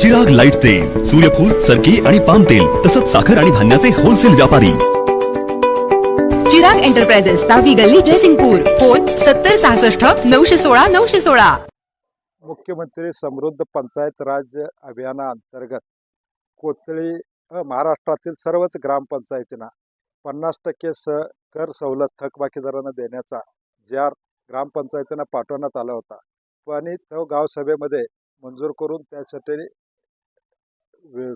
Chirag light तेल सूर्यफूल सरकी आणि पाम तेल तसंच साखर आणि धान्याचे होलसेल व्यापारी. चिराग एंटरप्राइजेस सहावी गल्ली जयसिंगपूर फोन सत्तर सहासष्ट नऊशे सोळा नऊशे सोळा. मुख्यमंत्री समृद्ध पंचायत राज अभियानाअंतर्गत कोथळी महाराष्ट्रातील सर्वच ग्रामपंचायतींना पन्नास टक्के स कर सवलत थकबाकीदारांना देण्याचा जी आर ग्रामपंचायतींना पाठवण्यात आला होता. आणि तो गावसभेमध्ये मंजूर करून त्यासाठी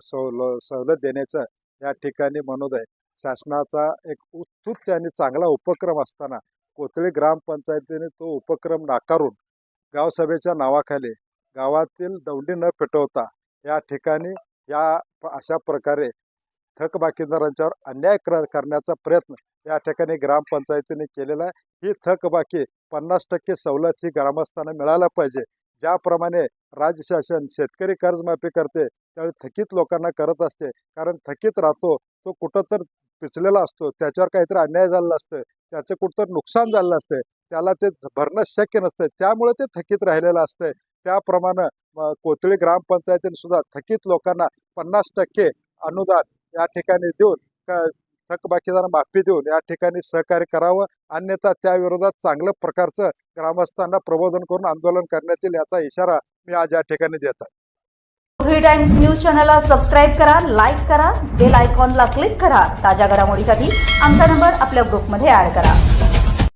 सवल सवलत देण्याचं या ठिकाणी मनोदय. शासनाचा एक उत्तुत्त आणि चांगला उपक्रम असताना कोथळी ग्रामपंचायतीने तो उपक्रम नाकारून गावसभेच्या नावाखाली गावातील दौंडी न पेटवता या ठिकाणी या अशा प्रकारे थकबाकीदारांच्यावर अन्याय कर करण्याचा प्रयत्न या ठिकाणी ग्रामपंचायतीने केलेला आहे. ही थकबाकी पन्नास टक्के सवलत ही ग्रामस्थांना मिळायला पाहिजे. ज्याप्रमाणे राज्य शासन शेतकरी कर्जमाफी करते त्यावेळी थकीत लोकांना करत असते. कारण थकीत राहतो तो कुठं तर पिचलेला असतो त्याच्यावर काहीतरी अन्याय झालेला असतं त्याचं कुठंतरी नुकसान झालेलं असतं त्याला ते भरणं शक्य नसतं त्यामुळे ते थकीत राहिलेलं असतं त्याप्रमाणे कोथळी ग्रामपंचायतीने सुद्धा थकीत लोकांना पन्नास टक्के अनुदान या ठिकाणी देऊन थकबाकीदार माफी देऊन या ठिकाणी सहकार्य करावं. अन्यथा त्या विरोधात चांगल्या प्रकारचं ग्रामस्थांना प्रबोधन करून आंदोलन करण्यात येईल याचा इशारा मी आज या ठिकाणी देत आहे. थ्री टाइम्स न्यूज चॅनलला सबस्क्राईब करा लाईक करा बेल आयकॉनला क्लिक करा. ताज्या घडामोडीसाठी आमचा नंबर आपल्या ग्रुपमध्ये ऍड करा.